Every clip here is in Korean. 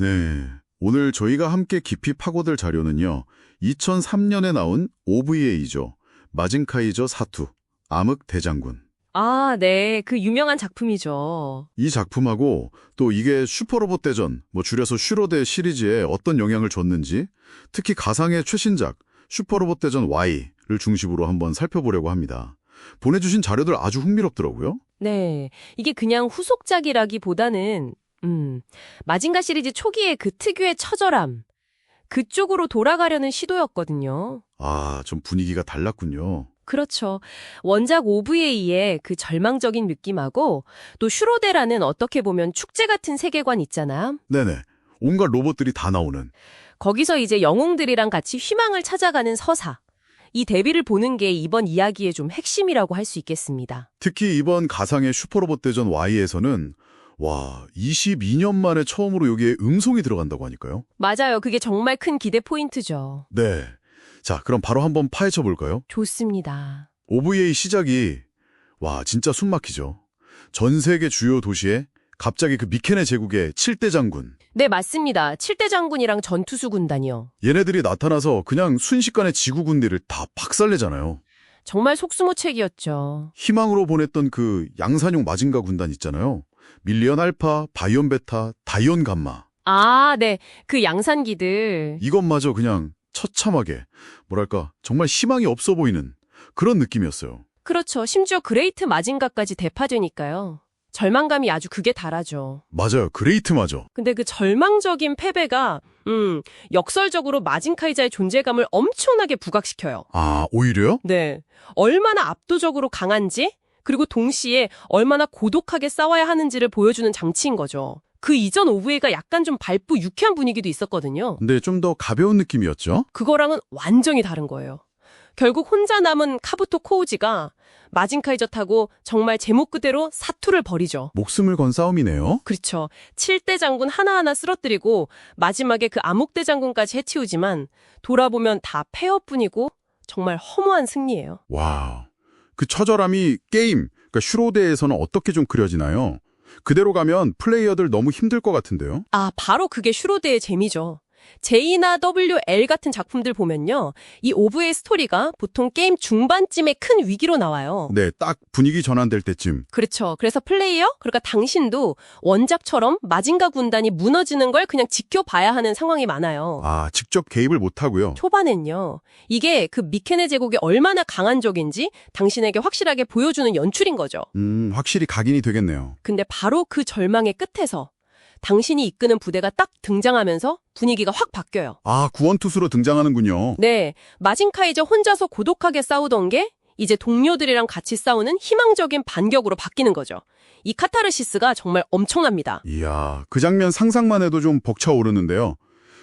네. 오늘 저희가 함께 깊이 파고들 자료는요. 2003년에 나온 OVA죠. 마징카이저 사투, 암흑 대장군. 아, 네. 그 유명한 작품이죠. 이 작품하고 또 이게 슈퍼로봇 대전, 뭐 줄여서 슈로데 시리즈에 어떤 영향을 줬는지, 특히 가상의 최신작 슈퍼로봇 대전 Y를 중심으로 한번 살펴보려고 합니다. 보내주신 자료들 아주 흥미롭더라고요. 네. 이게 그냥 후속작이라기보다는, 음, 마징가 시리즈 초기의 그 특유의 처절함. 그쪽으로 돌아가려는 시도였거든요. 아, 좀 분위기가 달랐군요. 그렇죠. 원작 OVA의 그 절망적인 느낌하고 또 슈로데라는 어떻게 보면 축제 같은 세계관 있잖아. 네네. 온갖 로봇들이 다 나오는. 거기서 이제 영웅들이랑 같이 희망을 찾아가는 서사. 이 대비를 보는 게 이번 이야기의 좀 핵심이라고 할 수 있겠습니다. 특히 이번 가상의 슈퍼로봇 대전 Y에서는 와, 22년 만에 처음으로 여기에 음성이 들어간다고 하니까요. 맞아요. 그게 정말 큰 기대 포인트죠. 네. 자, 그럼 바로 한번 파헤쳐 볼까요? 좋습니다. OVA 시작이 와, 진짜 숨막히죠. 전 세계 주요 도시에 갑자기 그 미케네 제국의 7대 장군 네, 맞습니다. 7대 장군이랑 전투수 군단이요. 얘네들이 나타나서 그냥 순식간에 지구 군대를 다 박살내잖아요. 정말 속수무책이었죠. 희망으로 보냈던 그 양산용 마징가 군단 있잖아요. 밀리언 알파, 바이온 베타, 다이온 감마. 아, 네. 그 양산기들. 이것마저 그냥 처참하게 뭐랄까 정말 희망이 없어 보이는 그런 느낌이었어요. 그렇죠. 심지어 그레이트 마징가까지 대파되니까요. 절망감이 아주 극에 달하죠. 맞아요. 그레이트마저. 근데 그 절망적인 패배가 음, 역설적으로 마징카이자의 존재감을 엄청나게 부각시켜요. 아, 오히려요? 네. 얼마나 압도적으로 강한지 그리고 동시에 얼마나 고독하게 싸워야 하는지를 보여주는 장치인 거죠. 그 이전 오브웨이가 약간 좀 밝고 유쾌한 분위기도 있었거든요. 근데 좀 더 가벼운 느낌이었죠? 그거랑은 완전히 다른 거예요. 결국 혼자 남은 카부토 코우지가 마징카이저 타고 정말 제목 그대로 사투를 벌이죠. 목숨을 건 싸움이네요. 그렇죠. 7대 장군 하나하나 쓰러뜨리고 마지막에 그 암흑대 장군까지 해치우지만 돌아보면 다 폐허뿐이고 정말 허무한 승리예요. 와우. 그 처절함이 게임, 그러니까 슈로데에서는 어떻게 좀 그려지나요? 그대로 가면 플레이어들 너무 힘들 것 같은데요? 아, 바로 그게 슈로드의 재미죠. J나 WL 같은 작품들 보면요. 이 오브의 스토리가 보통 게임 중반쯤에 큰 위기로 나와요. 네, 딱 분위기 전환될 때쯤. 그렇죠. 그래서 플레이어, 그러니까 당신도 원작처럼 마징가 군단이 무너지는 걸 그냥 지켜봐야 하는 상황이 많아요. 아, 직접 개입을 못하고요. 초반엔요. 이게 그 미케네 제국이 얼마나 강한 적인지 당신에게 확실하게 보여주는 연출인 거죠. 음, 확실히 각인이 되겠네요. 근데 바로 그 절망의 끝에서 당신이 이끄는 부대가 딱 등장하면서 분위기가 확 바뀌어요. 아, 구원투수로 등장하는군요. 네, 마징카이저 혼자서 고독하게 싸우던 게 이제 동료들이랑 같이 싸우는 희망적인 반격으로 바뀌는 거죠. 이 카타르시스가 정말 엄청납니다. 이야, 그 장면 상상만 해도 좀 벅차오르는데요.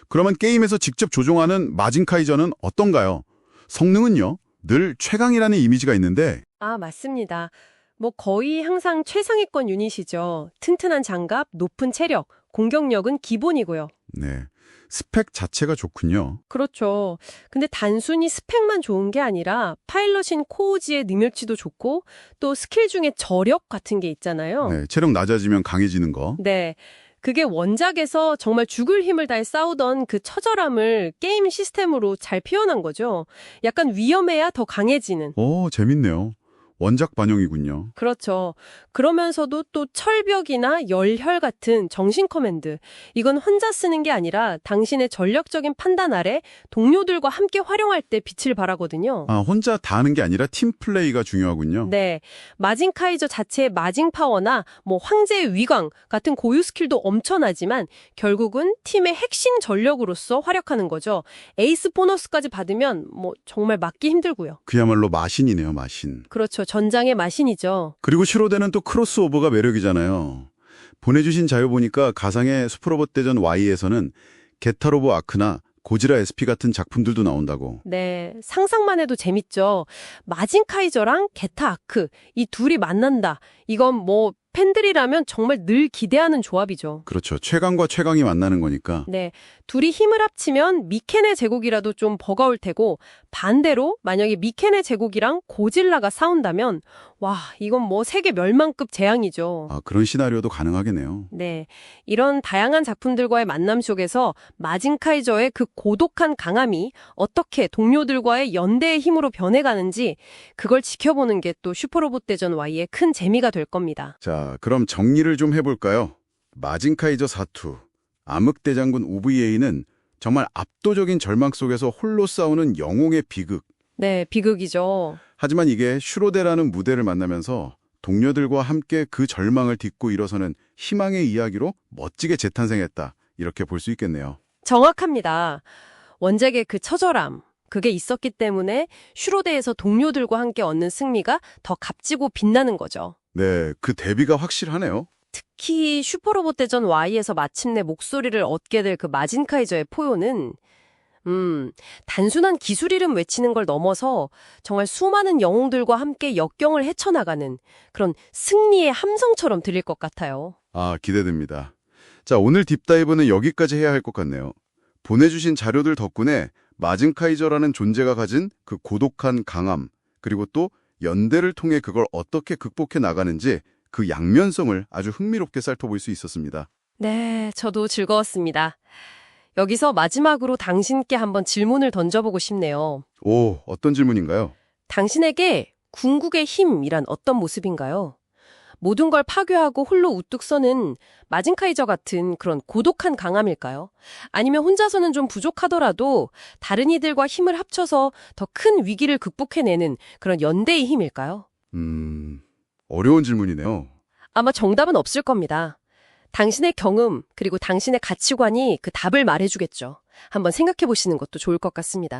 그러면 게임에서 직접 조종하는 마징카이저는 어떤가요? 성능은요? 늘 최강이라는 이미지가 있는데 아, 맞습니다. 뭐 거의 항상 최상위권 유닛이죠. 튼튼한 장갑, 높은 체력, 공격력은 기본이고요. 네, 스펙 자체가 좋군요. 그렇죠. 근데 단순히 스펙만 좋은 게 아니라 파일럿인 코우지의 능력치도 좋고 또 스킬 중에 저력 같은 게 있잖아요. 네, 체력 낮아지면 강해지는 거. 네. 그게 원작에서 정말 죽을 힘을 다해 싸우던 그 처절함을 게임 시스템으로 잘 표현한 거죠. 약간 위험해야 더 강해지는. 오, 재밌네요. 원작 반영이군요. 그렇죠. 그러면서도 또 철벽이나 열혈 같은 정신 커맨드. 이건 혼자 쓰는 게 아니라 당신의 전력적인 판단 아래 동료들과 함께 활용할 때 빛을 발하거든요. 아, 혼자 다 하는 게 아니라 팀 플레이가 중요하군요. 네. 마징 카이저 자체의 마징 파워나 뭐 황제의 위광 같은 고유 스킬도 엄청나지만 결국은 팀의 핵심 전력으로서 활약하는 거죠. 에이스 보너스까지 받으면 뭐 정말 맞기 힘들고요. 그야말로 마신이네요, 마신. 그렇죠. 전장의 마신이죠. 그리고 슈로데는 또 크로스오버가 매력이잖아요. 보내주신 자료 보니까 가상의 슈퍼로봇 대전 Y에서는 게타로보 아크나 고지라 SP 같은 작품들도 나온다고. 네, 상상만 해도 재밌죠. 마징 카이저랑 게타 아크 이 둘이 만난다. 이건 뭐 팬들이라면 정말 늘 기대하는 조합이죠. 그렇죠. 최강과 최강이 만나는 거니까. 네, 둘이 힘을 합치면 미켄의 제국이라도 좀 버거울 테고 반대로 만약에 미켄의 제국이랑 고질라가 싸운다면 와, 이건 뭐 세계 멸망급 재앙이죠. 아, 그런 시나리오도 가능하겠네요. 네, 이런 다양한 작품들과의 만남 속에서 마징카이저의 그 고독한 강함이 어떻게 동료들과의 연대의 힘으로 변해가는지 그걸 지켜보는 게 또 슈퍼로봇 대전 Y의 큰 재미가 될 겁니다. 자, 그럼 정리를 좀 해볼까요? 마징카이저 사투, 암흑대장군 OVA는 정말 압도적인 절망 속에서 홀로 싸우는 영웅의 비극. 네, 비극이죠. 하지만 이게 슈로데라는 무대를 만나면서 동료들과 함께 그 절망을 딛고 일어서는 희망의 이야기로 멋지게 재탄생했다. 이렇게 볼 수 있겠네요. 정확합니다. 원작의 그 처절함, 그게 있었기 때문에 슈로데에서 동료들과 함께 얻는 승리가 더 값지고 빛나는 거죠. 네, 그 대비가 확실하네요. 특히 슈퍼로봇 대전 Y에서 마침내 목소리를 얻게 될 그 마진카이저의 포효는 음, 단순한 기술 이름 외치는 걸 넘어서 정말 수많은 영웅들과 함께 역경을 헤쳐나가는 그런 승리의 함성처럼 들릴 것 같아요. 아, 기대됩니다. 자, 오늘 딥다이브는 여기까지 해야 할 것 같네요. 보내주신 자료들 덕분에 마징카이저라는 존재가 가진 그 고독한 강함, 그리고 또 연대를 통해 그걸 어떻게 극복해 나가는지 그 양면성을 아주 흥미롭게 살펴볼 수 있었습니다. 네, 저도 즐거웠습니다. 여기서 마지막으로 당신께 한번 질문을 던져보고 싶네요. 오, 어떤 질문인가요? 당신에게 궁극의 힘이란 어떤 모습인가요? 모든 걸 파괴하고 홀로 우뚝 서는 마징카이저 같은 그런 고독한 강함일까요? 아니면 혼자서는 좀 부족하더라도 다른 이들과 힘을 합쳐서 더 큰 위기를 극복해내는 그런 연대의 힘일까요? 음, 어려운 질문이네요. 아마 정답은 없을 겁니다. 당신의 경험, 그리고 당신의 가치관이 그 답을 말해주겠죠. 한번 생각해 보시는 것도 좋을 것 같습니다.